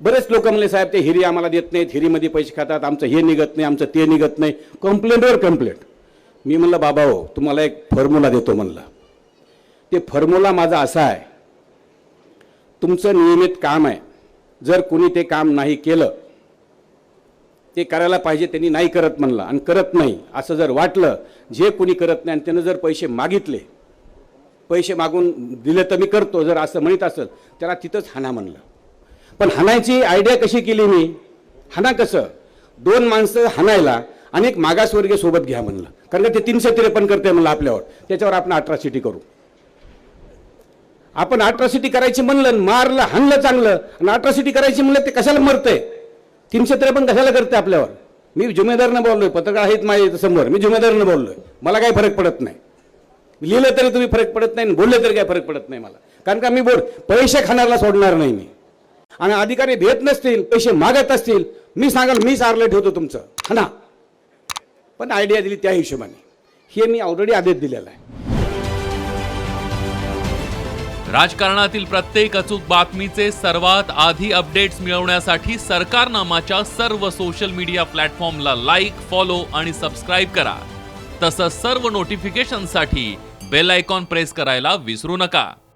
बरेच लोक म्हणले साहेब ते हिरी आम्हाला देत नाहीत. हिरीमध्ये पैसे खातात. आमचं हे निघत नाही आमचं ते निघत नाही. कंप्लेंटवर कंप्लेंट मी म्हणलं बाबा हो तुम्हाला एक फॉर्म्युला देतो म्हणलं. ते फॉर्म्युला माझा असा आहे. तुमचं नियमित काम आहे. जर कुणी ते काम नाही केलं ते करायला पाहिजे त्यांनी नाही करत म्हणलं. आणि करत नाही असं जर वाटलं जे कुणी करत नाही आणि त्यानं जर पैसे मागितले पैसे मागून दिले तर मी करतो जर असं म्हणत असेल त्याला तिथंच हाना म्हणलं. पण हाणायची आयडिया कशी केली मी? हाना कसं? दोन माणसं हाणायला आणि एक मागासवर्गीय सोबत घ्या म्हणलं. कारण का ते तीनशे त्रेपन्न करते म्हणलं आपल्यावर. त्याच्यावर आपण अट्रॉसिटी करू. आपण अट्रॉसिटी करायची म्हणलं मारलं हाणलं चांगलं. आणि अट्रॉसिटी करायची म्हणलं ते कशाला मरतंय? तीनशे त्रेपन्न कशाला करते आपल्यावर? मी जुमेदारनं बोललोय पत्रकार आहेत माझ्यासमोर. मी जुमेदारनं बोललोय. मला काही फरक पडत नाही. लिहिलं तरी तुम्ही फरक पडत नाही बोललं तरी काही फरक पडत नाही मला. कारण का मी बोल पैसे खाणारला सोडणार नाही मी. आणि अधिकारी भेट नसतील पैसे मागत असतील मी सांगाल मी आरलं ठेवतो तुमचं. हा ना? पण आयडिया दिली त्या हिशोबाने. हे मी ऑलरेडी आदेश दिलेला आहे. राजकारणातील प्रत्येक अचूक बातमीचे सर्वात आधी अपडेट्स मिळवण्यासाठी सरकारनामाच्या सर्व सोशल मीडिया प्लॅटफॉर्मला लाईक फॉलो आणि सबस्क्राईब करा. तसंच सर्व नोटिफिकेशनसाठी बेल आयकॉन प्रेस करायला विसरू नका.